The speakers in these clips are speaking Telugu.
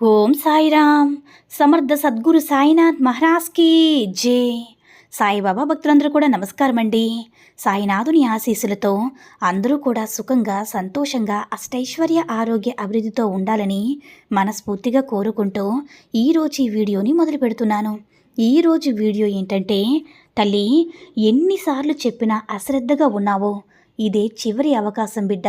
ఓం సాయిరామ్. సమర్థ సద్గురు సాయినాథ్ మహారాజ్కి జే. సాయిబాబా భక్తులందరూ కూడా నమస్కారం అండి సాయినాథుని ఆశీస్సులతో అందరూ కూడా సుఖంగా సంతోషంగా అష్టైశ్వర్య ఆరోగ్య అభివృద్ధితో ఉండాలని మనస్ఫూర్తిగా కోరుకుంటూ ఈరోజు ఈ వీడియోని మొదలు పెడుతున్నాను. ఈరోజు వీడియో ఏంటంటే తల్లి ఎన్నిసార్లు చెప్పినా అశ్రద్ధగా ఉన్నావో? ఇదే చివరి అవకాశం బిడ్డ.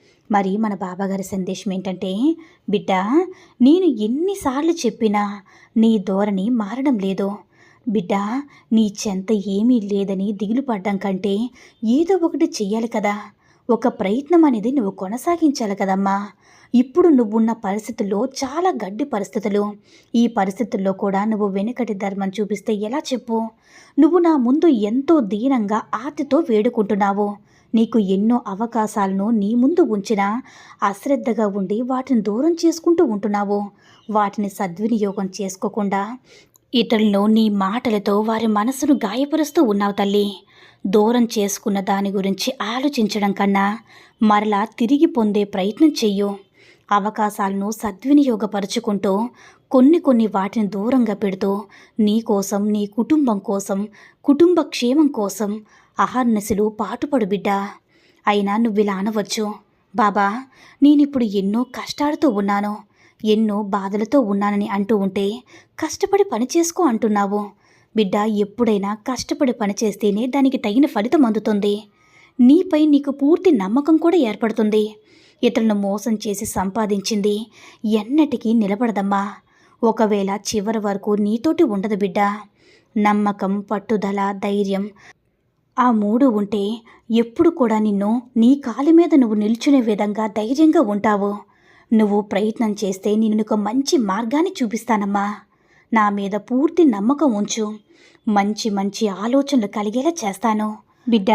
మరి మన బాబాగారి సందేశం ఏంటంటే బిడ్డ నేను ఎన్నిసార్లు చెప్పినా నీ ధోరణి మారడం లేదు. బిడ్డ నీ చెంత ఏమీ లేదని దిగులు పడ్డం కంటే ఏదో ఒకటి చెయ్యాలి కదా. ఒక ప్రయత్నం అనేది నువ్వు కొనసాగించాలి కదమ్మా. ఇప్పుడు నువ్వున్న పరిస్థితుల్లో చాలా గడ్డి పరిస్థితులు. ఈ పరిస్థితుల్లో కూడా నువ్వు వెనుకటి ధర్మం చూపిస్తే ఎలా చెప్పు? నువ్వు నా ముందు ఎంతో దీనంగా ఆర్తితో వేడుకుంటున్నావు. నీకు ఎన్నో అవకాశాలను నీ ముందు ఉంచినా అశ్రద్ధగా ఉండి వాటిని దూరం చేసుకుంటూ ఉంటున్నావు. వాటిని సద్వినియోగం చేసుకోకుండా ఇతరులను నీ మాటలతో వారి మనసును గాయపరుస్తూ ఉన్నావు తల్లి. దూరం చేసుకున్న దాని గురించి ఆలోచించడం కన్నా మరలా తిరిగి పొందే ప్రయత్నం చెయ్యు. అవకాశాలను సద్వినియోగపరుచుకుంటూ కొన్ని కొన్ని వాటిని దూరంగా పెడుతూ నీ కోసం నీ కుటుంబం కోసం కుటుంబ క్షేమం కోసం అహర్నశలు పాటుపడు బిడ్డ. అయినా నువ్విలా అనవచ్చు. బాబా నేనిప్పుడు ఎన్నో కష్టాలతో ఉన్నాను. ఎన్నో బాధలతో ఉన్నానని అంటూ ఉంటే కష్టపడి పని చేసుకో అంటున్నావు. బిడ్డ ఎప్పుడైనా కష్టపడి పని చేస్తేనే దానికి తగిన ఫలితం అందుతుంది. నీపై నీకు పూర్తి నమ్మకం కూడా ఏర్పడుతుంది. ఇతరులను మోసం చేసి సంపాదించింది ఎన్నటికీ నిలబడదమ్మా. ఒకవేళ చివరి వరకు నీతోటి ఉండదు బిడ్డ. నమ్మకం పట్టుదల ధైర్యం ఆ మూడు ఉంటే ఎప్పుడు కూడా నిన్ను నీ కాలి మీద నువ్వు నిల్చునే విధంగా ధైర్యంగా ఉంటావు. నువ్వు ప్రయత్నం చేస్తే నేను ఒక మంచి మార్గాన్ని చూపిస్తానమ్మా. నా మీద పూర్తి నమ్మకం ఉంచు. మంచి మంచి ఆలోచనలు కలిగేలా చేస్తాను. బిడ్డ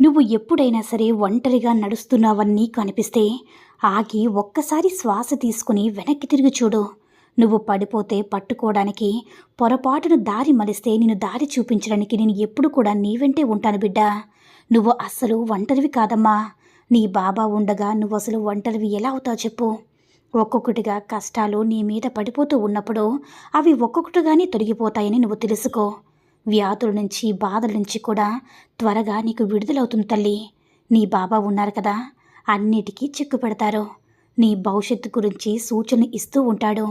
నువ్వు ఎప్పుడైనా సరే ఒంటరిగా నడుస్తున్నావని నీకు అనిపిస్తే ఆగి ఒక్కసారి శ్వాస తీసుకుని వెనక్కి తిరిగి చూడు. నువ్వు పడిపోతే పట్టుకోవడానికి పొరపాటును దారి మలిస్తే నేను దారి చూపించడానికి నేను ఎప్పుడు కూడా నీ వెంటే ఉంటాను బిడ్డ. నువ్వు అస్సలు ఒంటరివి కాదమ్మా. నీ బాబా ఉండగా నువ్వు అసలు ఒంటరివి ఎలా అవుతావు చెప్పు. ఒక్కొక్కటిగా కష్టాలు నీ మీద పడిపోతూ ఉన్నప్పుడు అవి ఒక్కొక్కటిగానే తొలగిపోతాయని నువ్వు తెలుసుకో. వ్యాధుల నుంచి బాధల నుంచి కూడా త్వరగా నీకు విడుదలవుతుంది తల్లి. నీ బాబా ఉన్నారు కదా అన్నిటికీ చిక్కు పెడతారు. నీ భవిష్యత్తు గురించి సూచన ఇస్తూ ఉంటాడు.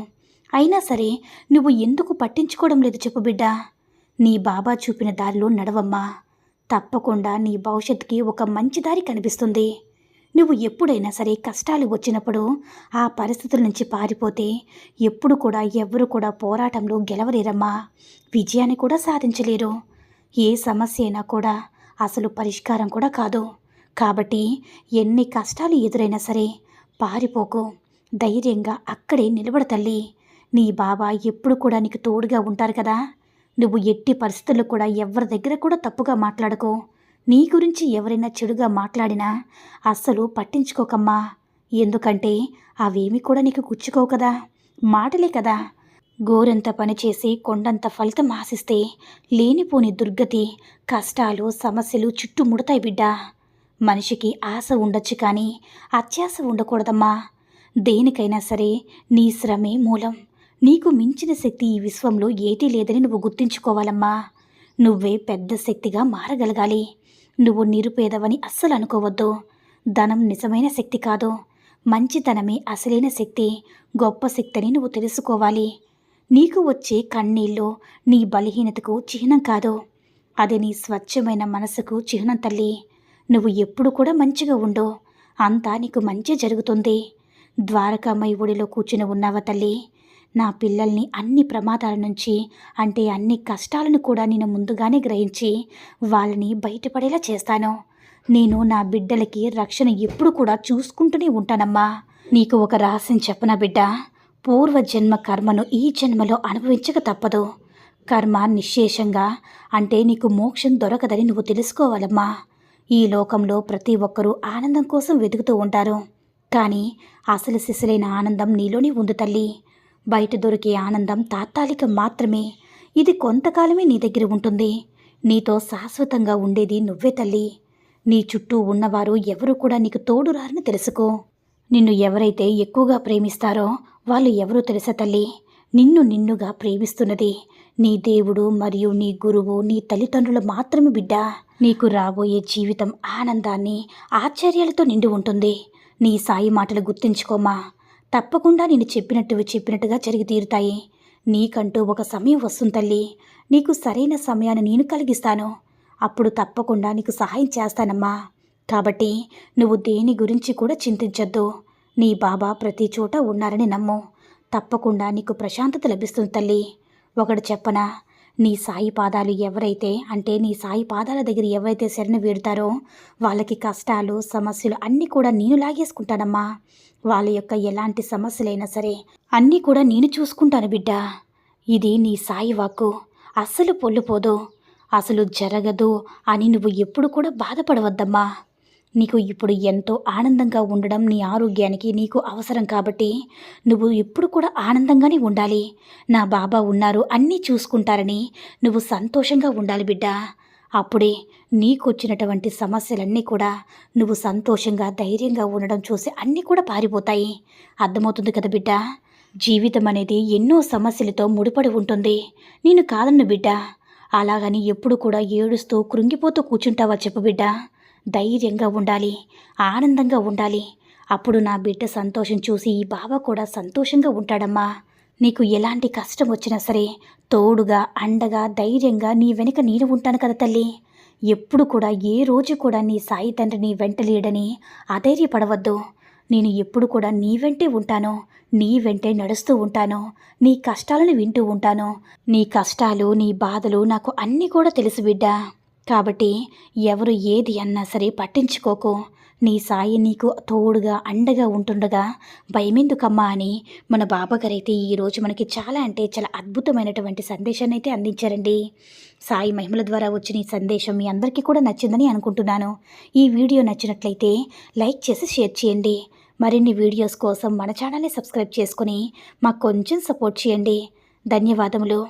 అయినా సరే నువ్వు ఎందుకు పట్టించుకోవడం లేదు చెప్పు బిడ్డ. నీ బాబా చూపిన దారిలో నడవమ్మా. తప్పకుండా నీ భవిష్యత్తుకి ఒక మంచి దారి కనిపిస్తుంది. నువ్వు ఎప్పుడైనా సరే కష్టాలు వచ్చినప్పుడు ఆ పరిస్థితుల నుంచి పారిపోతే ఎప్పుడు కూడా ఎవరు కూడా పోరాటంలో గెలవలేరమ్మా. విజయాన్ని కూడా సాధించలేరు. ఏ సమస్య అయినా కూడా అసలు పరిష్కారం కూడా కాదు. కాబట్టి ఎన్ని కష్టాలు ఎదురైనా సరే పారిపోకు. ధైర్యంగా అక్కడే నిలబడతల్లి నీ బాబా ఎప్పుడు కూడా నీకు తోడుగా ఉంటారు కదా. నువ్వు ఎట్టి పరిస్థితుల్లో కూడా ఎవరి దగ్గర కూడా తప్పుగా మాట్లాడుకో. నీ గురించి ఎవరైనా చెడుగా మాట్లాడినా అస్సలు పట్టించుకోకమ్మా. ఎందుకంటే అవేమి కూడా నీకు గుచ్చుకోవు కదా. మాటలే కదా. గోరంత పనిచేసి కొండంత ఫలితం ఆశిస్తే లేనిపోని దుర్గతి కష్టాలు సమస్యలు చుట్టుముడతాయి బిడ్డ. మనిషికి ఆశ ఉండొచ్చు కానీ అత్యాశ ఉండకూడదమ్మా. దేనికైనా సరే నీ శ్రమే మూలం. నీకు మించిన శక్తి ఈ విశ్వంలో ఏటీ లేదని నువ్వు గుర్తుంచుకోవాలమ్మా. నువ్వే పెద్ద శక్తిగా మారగలగాలి. నువ్వు నిరుపేదవని అస్సలు అనుకోవద్దు. ధనం నిజమైన శక్తి కాదు. మంచితనమే అసలైన శక్తి. గొప్ప శక్తిని నువ్వు తెలుసుకోవాలి. నీకు వచ్చే కన్నీళ్ళు నీ బలహీనతకు చిహ్నం కాదు. అది నీ స్వచ్ఛమైన మనసుకు చిహ్నం తల్లి. నువ్వు ఎప్పుడు కూడా మంచిగా ఉండు. అంతా నీకు మంచి జరుగుతుంది. ద్వారకామయ్య ఒడిలో కూర్చుని ఉన్నావా తల్లి? నా పిల్లల్ని అన్ని ప్రమాదాల నుంచి అంటే అన్ని కష్టాలను కూడా నేను ముందుగానే గ్రహించి వాళ్ళని బయటపడేలా చేస్తాను. నేను నా బిడ్డలకి రక్షణ ఎప్పుడు కూడా చూసుకుంటూనే ఉంటానమ్మా. నీకు ఒక రహస్యం చెప్పనా బిడ్డ. పూర్వ జన్మ కర్మను ఈ జన్మలో అనుభవించక తప్పదు. కర్మ నిశ్శేషంగా అంటే నీకు మోక్షం దొరకదని నువ్వు తెలుసుకోవాలమ్మా. ఈ లోకంలో ప్రతి ఒక్కరూ ఆనందం కోసం వెతుకుతూ ఉంటారు. కానీ అసలు సిసలైన ఆనందం నీలోనే ఉంది తల్లి. బయట దొరికే ఆనందం తాత్కాలికం మాత్రమే. ఇది కొంతకాలమే నీ దగ్గర ఉంటుంది. నీతో శాశ్వతంగా ఉండేది నువ్వే తల్లి. నీ చుట్టూ ఉన్నవారు ఎవరు కూడా నీకు తోడురారని తెలుసుకో. నిన్ను ఎవరైతే ఎక్కువగా ప్రేమిస్తారో వాళ్ళు ఎవరో తెలుసా తల్లి? నిన్ను నిన్నుగా ప్రేమిస్తున్నది నీ దేవుడు మరియు నీ గురువు నీ తల్లిదండ్రులు మాత్రమే బిడ్డ. నీకు రాబోయే జీవితం ఆనందాన్ని ఆశ్చర్యాలతో నిండి ఉంటుంది. నీ సాయి మాటలు గుర్తుంచుకోమా? తప్పకుండా నేను చెప్పినట్టు చెప్పినట్టుగా జరిగి తీరుతాయి. నీకంటూ ఒక సమయం వస్తుంది తల్లి. నీకు సరైన సమయాన్ని నేను కలిగిస్తాను. అప్పుడు తప్పకుండా నీకు సహాయం చేస్తానమ్మా. కాబట్టి నువ్వు దేని గురించి కూడా చింతించొద్దు. నీ బాబా ప్రతి చోట ఉన్నారని నమ్ము. తప్పకుండా నీకు ప్రశాంతత లభిస్తుంది తల్లి. ఒకడు చెప్పనా? నీ సాయి పాదాలు ఎవరైతే అంటే నీ సాయి పాదాల దగ్గర ఎవరైతే శరణ వేడుతారో వాళ్ళకి కష్టాలు సమస్యలు అన్నీ కూడా నేను లాగేసుకుంటానమ్మా. వాళ్ళ యొక్క ఎలాంటి సమస్యలైనా సరే అన్నీ కూడా నేను చూసుకుంటాను బిడ్డ. ఇది నీ సాయి వాక్కు. అస్సలు పొల్లుపోదు. అసలు జరగదు అని నువ్వు ఎప్పుడు కూడా బాధపడవద్దమ్మా. నీకు ఇప్పుడు ఎంతో ఆనందంగా ఉండడం నీ ఆరోగ్యానికి నీకు అవసరం కాబట్టి నువ్వు ఎప్పుడు కూడా ఆనందంగానే ఉండాలి. నా బాబా ఉన్నారు అన్నీ చూసుకుంటారని నువ్వు సంతోషంగా ఉండాలి బిడ్డ. అప్పుడే నీకొచ్చినటువంటి సమస్యలన్నీ కూడా నువ్వు సంతోషంగా ధైర్యంగా ఉండడం చూసి అన్నీ కూడా పారిపోతాయి. అర్థమవుతుంది కదా బిడ్డ? జీవితం అనేది ఎన్నో సమస్యలతో ముడిపడి ఉంటుంది. నేను కాదన్ను బిడ్డ. అలాగని ఎప్పుడు కూడా ఏడుస్తూ కృంగిపోతూ కూర్చుంటావా చెప్పు బిడ్డ. ధైర్యంగా ఉండాలి ఆనందంగా ఉండాలి. అప్పుడు నా బిడ్డ సంతోషం చూసి ఈ బావ కూడా సంతోషంగా ఉంటాడమ్మా. నీకు ఎలాంటి కష్టం వచ్చినా సరే తోడుగా అండగా ధైర్యంగా నీ వెనుక నేను ఉంటాను కదా తల్లి. ఎప్పుడు కూడా ఏ రోజు కూడా నీ సాయి తండ్రిని వెంటలేడని అధైర్యపడవద్దు. నేను ఎప్పుడు కూడా నీ వెంటే ఉంటాను నీ వెంటే నడుస్తూ ఉంటాను నీ కష్టాలను వింటూ ఉంటాను. నీ కష్టాలు నీ బాధలు నాకు అన్నీ కూడా తెలుసు బిడ్డా. కాబట్టి ఎవరు ఏది అన్నా సరే పట్టించుకోకు. నీ సాయి నీకు తోడుగా అండగా ఉంటుండగా భయమెందుకమ్మా అని మన బాబాగారైతే ఈరోజు మనకి చాలా అంటే చాలా అద్భుతమైనటువంటి సందేశాన్ని అయితే అందించారండి. సాయి మహిమల ద్వారా వచ్చిన ఈ సందేశం మీ అందరికీ కూడా నచ్చిందని అనుకుంటున్నాను. ఈ వీడియో నచ్చినట్లయితే లైక్ చేసి షేర్ చేయండి. మరిన్ని వీడియోస్ కోసం మన ఛానల్ని సబ్స్క్రైబ్ చేసుకొని మాకు కొంచెం సపోర్ట్ చేయండి. ధన్యవాదములు.